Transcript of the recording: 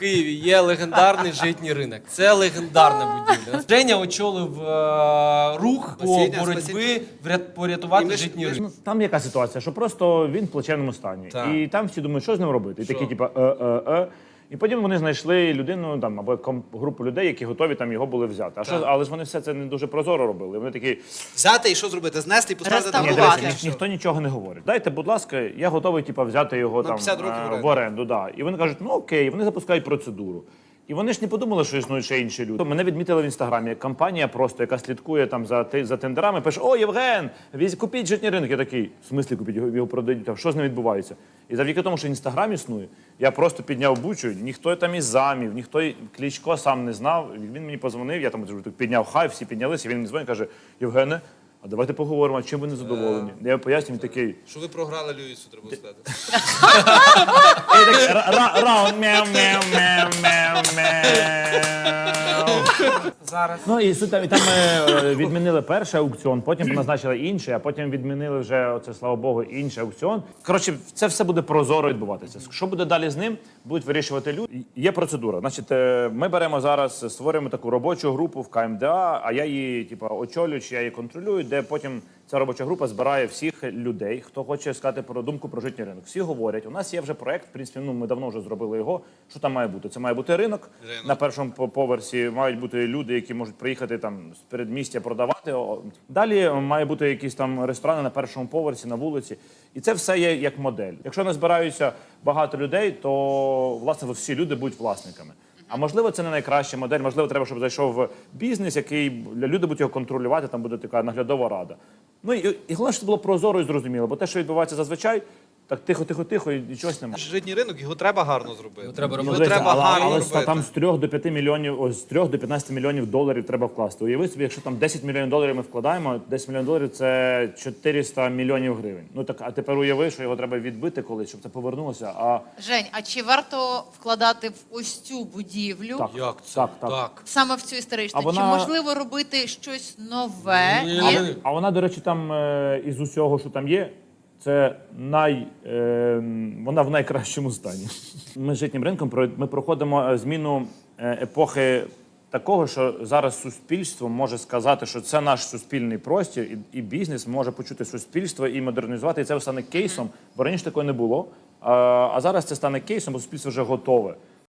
Києві є легендарний житній ринок. Це легендарна будівля. Женя очолив е, рух по Спасіння, боротьби спасіння. врят- порятувати житній ринок. Ну, там яка ситуація, що просто він в плачевному стані. Так. І там всі думають, що з ним робити. І такі, типу, е, е, е. І потім вони знайшли людину там або групу людей, які готові там його були взяти. А що, але ж вони все це не дуже прозоро робили. Вони такі, Взяти і що зробити? Знести і поставити на ні, дивіться, ні, ніхто нічого не говорить. Дайте, будь ласка, я готовий типу, взяти його На там 50 років е, в оренду. в оренду. Да. І вони кажуть, ну окей, вони запускають процедуру. І вони ж не подумали, що існують ще інші люди. Мене відмітили в інстаграмі як компанія, просто яка слідкує там за ти- за тендерами. Пише: О, Євген, візь купіть житній ринок. Я такий, в смислі купіть його, його продають. Там що з ним відбувається? І завдяки тому, що інстаграм існує, я просто підняв бучу. Ніхто там із замів, ніхто і- Кличко сам не знав. Він мені позвонив. Я там підняв хай, всі піднялися. Він мені дзвонить, каже: Євгене. А давайте поговоримо, а чим ви не задоволені. Я поясню, він такий. Що ви програли Люїсу, треба сказати. І ра- Раунд мяу мяу мяу Зараз. Ну і суть там, і там е, відмінили перший аукціон, потім назначили інший, а потім відмінили вже оце, слава Богу, інший аукціон. Коротше, це все буде прозоро відбуватися. Що буде далі з ним, будуть вирішувати люди. Є процедура. Значить, е, ми беремо зараз, створюємо таку робочу групу в КМДА, а я її, типу, очолюю, чи я її контролюю, де потім ця робоча група збирає всіх людей, хто хоче сказати про думку про житній ринок. Всі говорять, у нас є вже проект, в принципі, ну ми давно вже зробили його. Що там має бути? Це має бути ринок. Ринок. На першому поверсі мають бути люди, які можуть приїхати там з передмістя продавати. Далі має бути якісь там ресторани на першому поверсі, на вулиці. І це все є як модель. Якщо не збираються багато людей, то власне всі люди будуть власниками. А можливо, це не найкраща модель. Можливо, треба, щоб зайшов бізнес, який люди будуть його контролювати. Там буде така наглядова рада. Ну і, і головне, щоб було прозоро і зрозуміло, бо те, що відбувається зазвичай, так тихо, тихо, тихо, і нічогось немає. Житній ринок, його треба гарно зробити. Його треба робити. дивіться, треба але, гарно але робити. там з 3 до 5 мільйонів, ось з 3 до 15 мільйонів доларів треба вкласти. Уяви собі, якщо там 10 мільйонів доларів ми вкладаємо, 10 мільйонів доларів це 400 мільйонів гривень. Ну так, а тепер уяви, що його треба відбити колись, щоб це повернулося. А Жень, а чи варто вкладати в ось цю будівлю так, Як це? так, так. саме в цю історичну? А вона- Чи можливо робити щось нове? Ні, Ні? ні, ні. А вона, до речі, там е, із усього, що там є, це най, е, вона в найкращому стані. Ми з житнім ринком ми проходимо е, зміну е, епохи такого, що зараз суспільство може сказати, що це наш суспільний простір, і, і бізнес може почути суспільство і модернізувати. І це стане кейсом, бо раніше такого не було. А, а зараз це стане кейсом, бо суспільство вже готове.